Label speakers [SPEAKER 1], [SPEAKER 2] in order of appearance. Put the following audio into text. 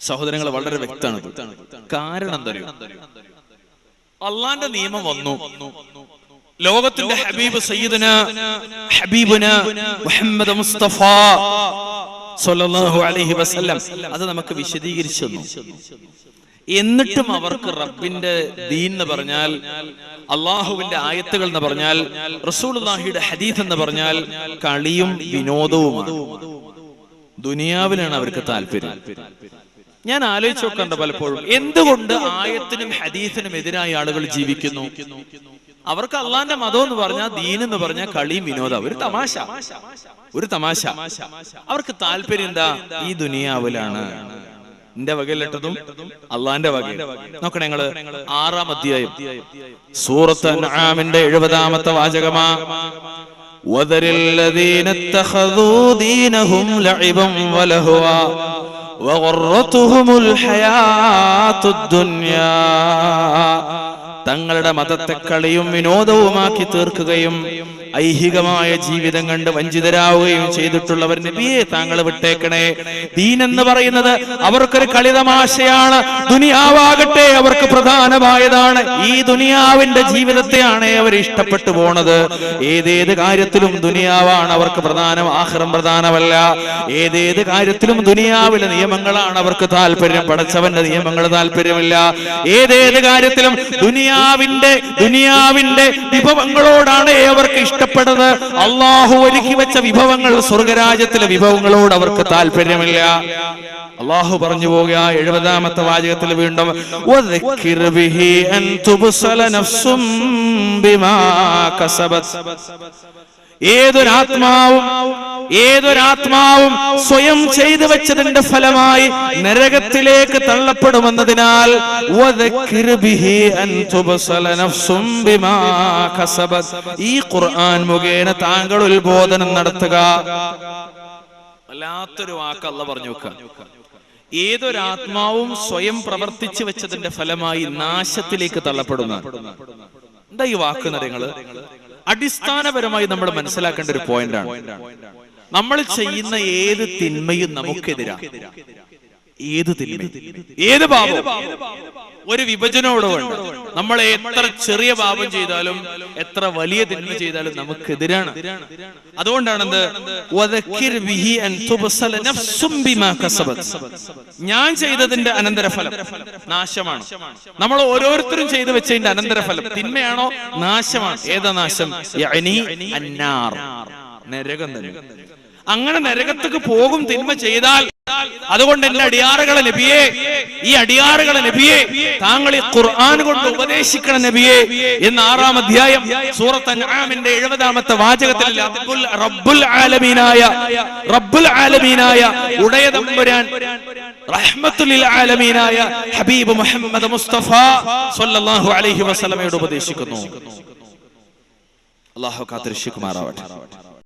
[SPEAKER 1] സഹോദരങ്ങൾ വളരെ വ്യക്തമാണ് കാരണം എന്താ? അള്ളാന്റെ നിയമം വന്നു. ലോകത്തിന്റെ ഹബീബ് സയ്യിദന ഹബീബുന മുഹമ്മദ് മുസ്തഫ സ്വല്ലല്ലാഹു അലൈഹി വസല്ലം. അത് നമുക്ക് വിശദീകരിച്ചു എന്നിട്ടും അവർക്ക് റബ്ബിന്റെ ദീൻ എന്ന് പറഞ്ഞാൽ അള്ളാഹുവിന്റെ ആയത്തുകൾ എന്ന് പറഞ്ഞാൽ റസൂൽഹിയുടെ ഹദീഫ് എന്ന് പറഞ്ഞാൽ കളിയും വിനോദവുമാണ്. ദുനിയാവിലാണ് അവർക്ക് താല്പര്യം. ഞാൻ ആലോചിച്ച് നോക്കണ്ട പലപ്പോഴും എന്തുകൊണ്ട് ആയത്തിനും ഹദീസിനും എതിരായ ആളുകൾ ജീവിക്കുന്നു അവർക്ക് അള്ളാന്റെ മതം എന്ന് പറഞ്ഞാൽ ദീൻ എന്ന് പറഞ്ഞാൽ കളിയും വിനോദം ഒരു തമാശ ഒരു തമാശ അവർക്ക് താല്പര്യം എന്താ ഈ ദുനിയാവിലാണ് എന്റെ വകയിലിട്ടതും അള്ളാന്റെ വക നോക്കണേ ഞങ്ങള് ആറാം അധ്യായം സൂറത്ത് അൻആമിന്റെ എഴുപതാമത്തെ വാചകമാ وذر الذين اتخذوا دينهم لعبا ولهوا وغرتهم الحياة الدنيا തങ്ങളുടെ മതത്തെ കളിയും വിനോദവുമാക്കി തീർക്കുകയും ഐഹികമായ ജീവിതം കണ്ട് വഞ്ചിതരാവുകയും ചെയ്തിട്ടുള്ളവർ നബിയെ താങ്കൾ വിട്ടേക്കണേ. ദീൻ എന്ന് പറയുന്നത് അവർക്കൊരു കളിതമാശയാണ്. ദുനിയാവാകട്ടെ അവർക്ക് പ്രധാനമായതാണ്. ഈ ദുനിയാവിന്റെ ജീവിതത്തെയാണ് അവർ ഇഷ്ടപ്പെട്ടു പോണത്. ഏതേത് കാര്യത്തിലും ദുനിയാവാണ് അവർക്ക് പ്രധാനം ആഹ്റം പ്രധാനമല്ല. ഏതേത് കാര്യത്തിലും ദുനിയാവിലെ നിയമങ്ങളാണ് അവർക്ക് താല്പര്യം. പടച്ചവന്റെ നിയമങ്ങൾ താല്പര്യമില്ല. ഏതേത് കാര്യത്തിലും ദുനിയാവിന്റെ ദുനിയാവിന്റെ വിഭവങ്ങളോടാണ് അവർക്ക് ഇഷ്ടപ്പെടുന്നത് അള്ളാഹു ഒരുക്കി വെച്ച വിഭവങ്ങൾ സ്വർഗരാജ്യത്തിലെ വിഭവങ്ങളോട് അവർക്ക് താല്പര്യമില്ല അള്ളാഹു പറഞ്ഞു പോകുക എഴുപതാമത്തെ വാചകത്തിൽ വീണ്ടും. ഏതൊരാത്മാവും ഏതൊരാത്മാവും സ്വയം ചെയ്തു വെച്ചതിന്റെ ഫലമായി നരകത്തിലേക്ക് തള്ളപ്പെടുമെന്നതിനാൽ. ഈ ഖുർആൻ മുഖേന താങ്കൾ ഉത്ബോധനം നടത്തുക. വല്ലാത്തൊരു വാക്ക് പറഞ്ഞു ഏതൊരാത്മാവും സ്വയം പ്രവർത്തിച്ചു വെച്ചതിന്റെ ഫലമായി നാശത്തിലേക്ക് തള്ളപ്പെടുന്ന. എന്താ ഈ വാക്ക് നിറങ്ങൾ അടിസ്ഥാനപരമായി നമ്മൾ മനസ്സിലാക്കേണ്ട ഒരു പോയിന്റാണ് നമ്മൾ ചെയ്യുന്ന ഏത് തിന്മയും നമുക്കെതിരാ? ഏത് തിന്മ ഏത് പാപം ഒരു വിഭജനോട് നമ്മൾ എത്ര ചെറിയ പാപം ചെയ്താലും എത്ര വലിയ തിന്മ ചെയ്താലും നമുക്കെതിരാണ്. അതുകൊണ്ടാണ് എന്ത്? ബിഹി അൻ തുബ്സല നഫ്സും ബിമാ കസബത്. ഞാൻ ചെയ്തതിന്റെ അനന്തരഫലം. നാശമാണ്. നമ്മൾ ഓരോരുത്തരും ചെയ്തു വെച്ചതിന്റെ അനന്തരഫലം. തിന്മയാണോ? നാശമാണ്. ഏതാ നാശം? അന്നാർ. നരകം തന്നെ. അങ്ങനെ നരകത്തേക്ക് പോകും തിന്മ ചെയ്താൽ അതുകൊണ്ട് എന്റെ അടിയാറുകളെ നബിയെ ഈ അടിയാറുകളെ നബിയെ താങ്കൾ ഈ ഖുർആൻ കൊണ്ട് ഉപദേശിക്കണം നബിയെ എന്ന് ആറാം അധ്യായം സൂറത്ത് അൻആമിന്റെ എഴുപതാമത്തെ വാചകത്തിൽ റബ്ബുൽ റബ്ബുൽ ആലമീനായ റബ്ബുൽ ആലമീനായ ഉടയതമ്പുരാൻ റഹ്മത്തുൽ ആലമീനായ ഹബീബ് മുഹമ്മദ് മുസ്തഫ സല്ലല്ലാഹു അലൈഹി വസല്ലമയോട് ഉപദേശിക്കുന്നു. അല്ലാഹു അള്ളാഹു കാത്തിരക്ഷിക്കുമാറാവട്ടെ